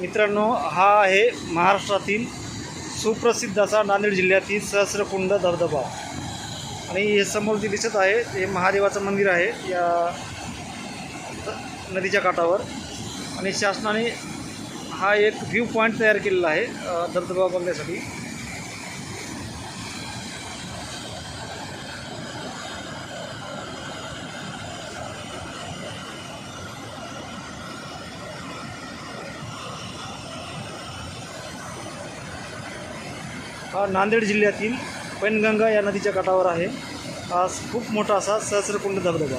मित्रांनो हा आहे महाराष्ट्रातील सुप्रसिद्ध असा नांदेड जिल्ह्यातील सहस्रकुंड धबधबा. आणि हे समोर जे दिसत आहे हे महादेवाचं मंदिर आहे या नदीच्या काठावर. आणि शासनाने हा एक व्ह्यू पॉईंट तयार केलेला आहे धबधबा बघण्यासाठी. हा नांदेड जिल्ह्यातील पैनगंगा या नदीच्या काठावर आहे. हा खूप मोठा असा सहस्रकुंड धबधबा.